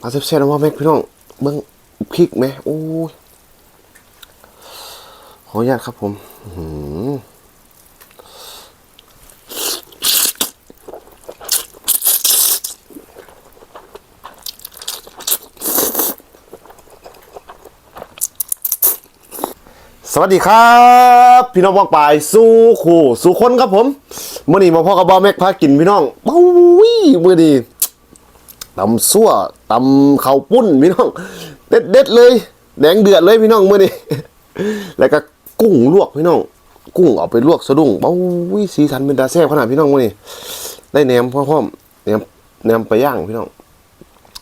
เอาแซ่บๆนะว่าแม็กพี่น้องเบิ่งพริกไหมโอ้ยขออนุญาตครับผมหือสวัสดีครับ พี่น้องวางปลายสู้คู่สู้คนครับผมเมื่อนี้มาพ่อกับบอแม็กพากินพี่น้องเบ้าวิมื่อนี้ตำซั่ว ตำเขาปุ้นพี่น้อง เด็ดเด็ดเลย แดงเดือดเลยพี่น้องเมื่อนี้แล้วก็กุ้งลวกพี่น้อง กุ้งเอาไปลวกสะดุ้งเบ้าวิสีสันเป็นตาแซ่บขนาดพี่น้องเมื่อนี้ได้แหนมพร้อมแหนมแหนมไปย่างพี่น้อง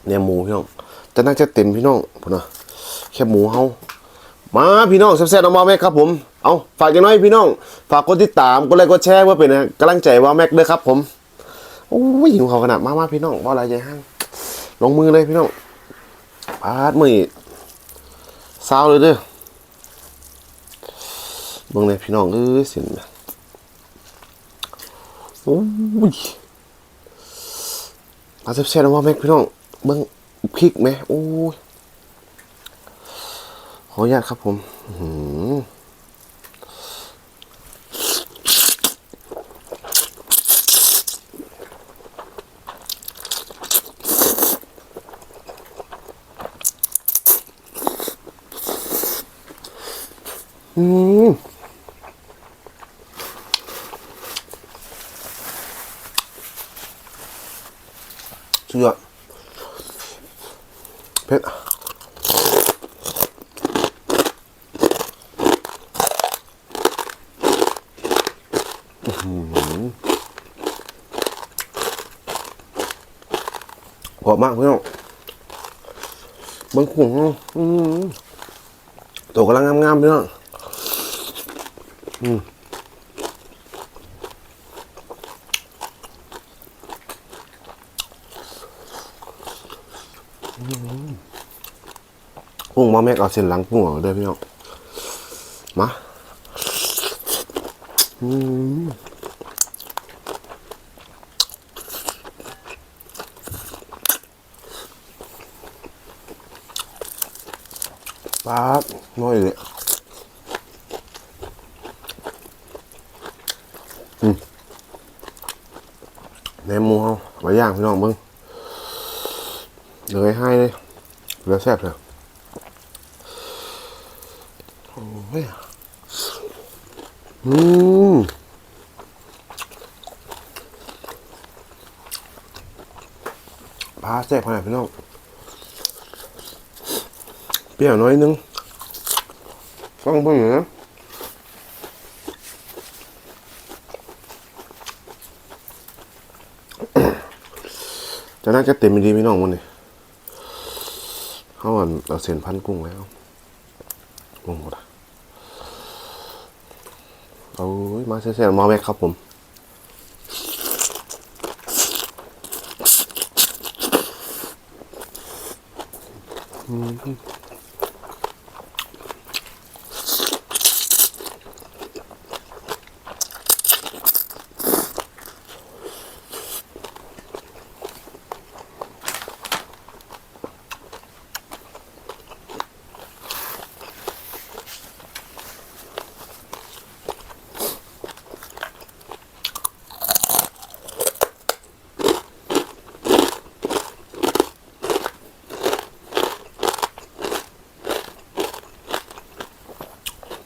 แหนมหมูพี่น้องจะน่าจะเต็มพี่น้องพนะแค่หมูเฮามาพี่น้องแซ่บๆเอามาแม็กครับผม เอาฝากอย่างน้อยพี่น้อง ฝากกดติดตามกดไลค์กดแชร์เพื่อเป็นกำลังใจว่าแม็กเด้อครับผม โอ้ยหิวเขาขนาดมามาพี่น้องว่าอะไรใจห้าง ลงมือเลยพี่น้องปาดมือซาวเลยเด้อเบิ่งเลยพี่น้องเอ้ยเสินนโอ้ยมาแซ่บๆนว่าแม็กพี่น้องเบิ่งพริกไหมโอ้ยขออนุญาตครับผม อื้อ สุดยอดเผ็ดหอมมากเพี่องเบางขุ่นตัวกำลังงามๆเพี่อน้อง มาแม็กเอาเส้นหลังกุ้งออกเด้อพี่น้องมาอืมป๊บน้อยเลยอืมแหนมหมูเอาไว้ย่างพี่น้องเบิ้งเลยให้เลยเหลือแซ่บเลย โอ้ยอืมปลาแซ่บขนาดพี่น้องเปรี้ยวน้อยนึงต้องเพิ่งนะจะน่าจะเต็มดีพี่น้องมันนี่เขาอ่อนเราเส้นพันกุ้งแล้วงงหมดอะ โอ้ยมาเสียๆมาแม็กครับผมอืม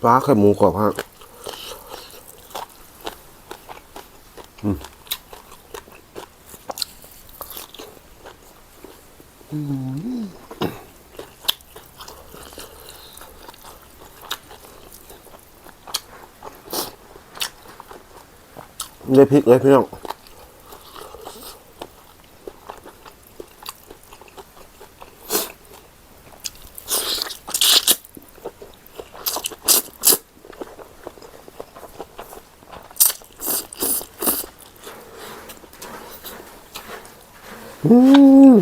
ปลาไข่หมูกรอบฮะอืมได้พริกเลยพี่น้อง อืม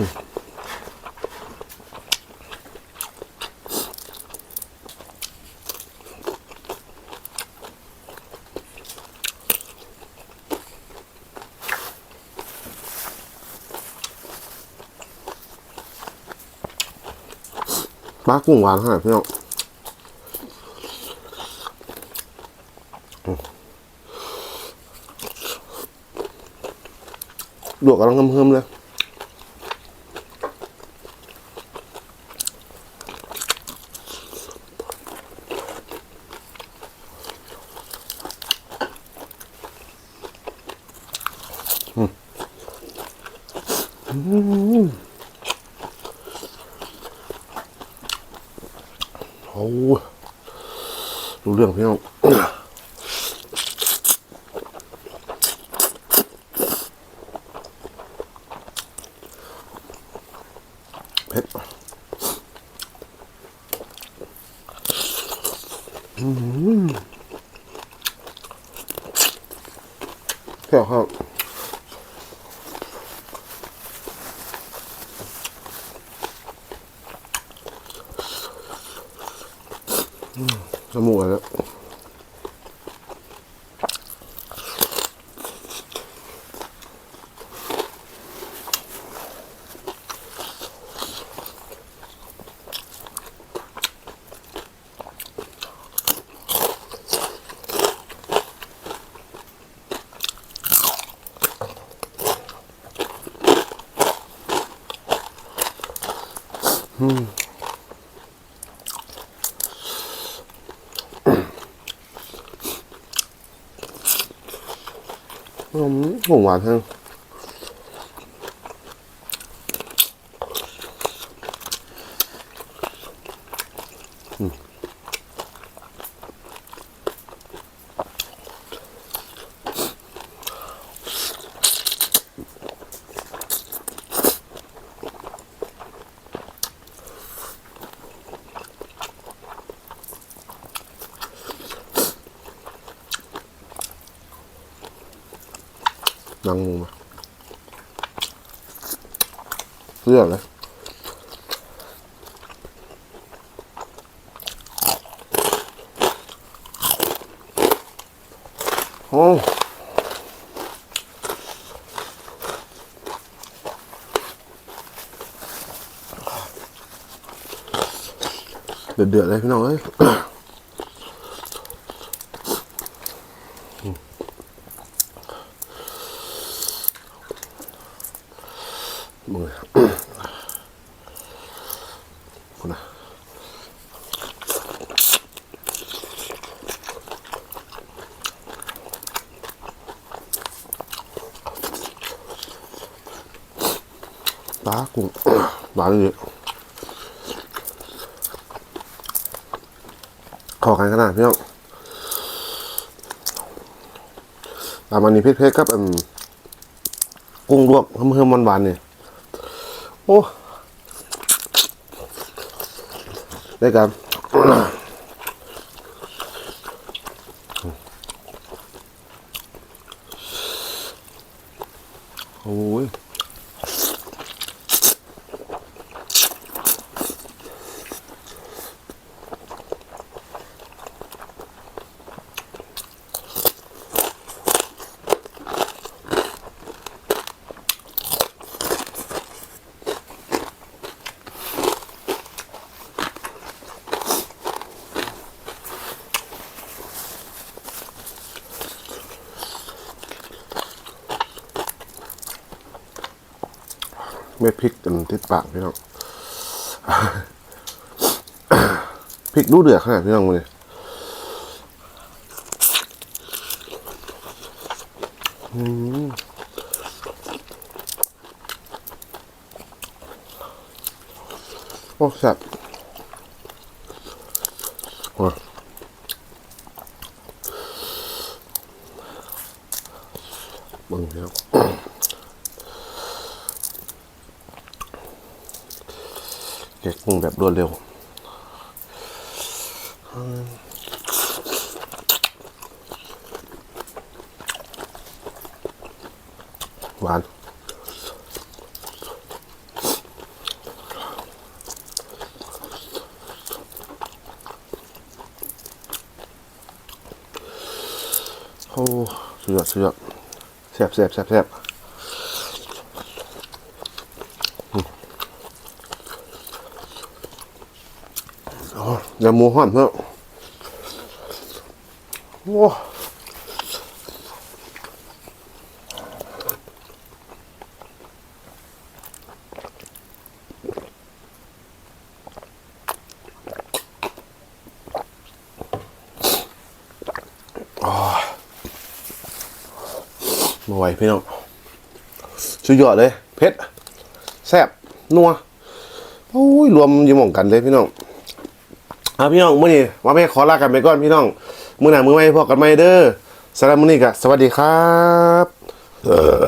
ปลากุ้งหวานขนาดพี่น้องดวกกำลังเพิ่มเลย โอ้รู้เรื่องพี่น้องเผ็ดอืมแค่ครับ จมูกอะไรแล้วอื มหว นแห้งนังงูมาเลือกเลยโอ้เดือดเดือดๆเลยพี่น้องเอ้ย มือคนนะปลากุ้งหวานเลยขอกันขนาดพี่น้องตามันนี้เพชรๆครับอันกุ้งลวกเพิ่มๆหวานๆเนี่ย โอ้ได้กันโอ้ย ไม่พริกกันติดปากพี่น้องพริกดูเดือดขนาดพี่น้องเลยอืมโอ้แซ่บโอ้ยเบิ่งแล้ว กกุ้งแบบรวดเร็ว หวาน โอ้สุดยอดสุดยอดแซ่บแซ่บแซ่บแซ่บ อย่าหมูห้อนเพื่อโอ้มาไหวพี่น้องสุดยอดเลยเผ็ดแซ่บนัวโอ้ย รวมยิ้มหมองกันเลยพี่น้อง อะพี่น้องมื่อนี้ว่าแม่ขอลากันไปก่อนพี่น้องมื่อหน้ามื่อไม่พอกันไม่เด้อสำหรับมื่อนี้ก็สวัสดีครับ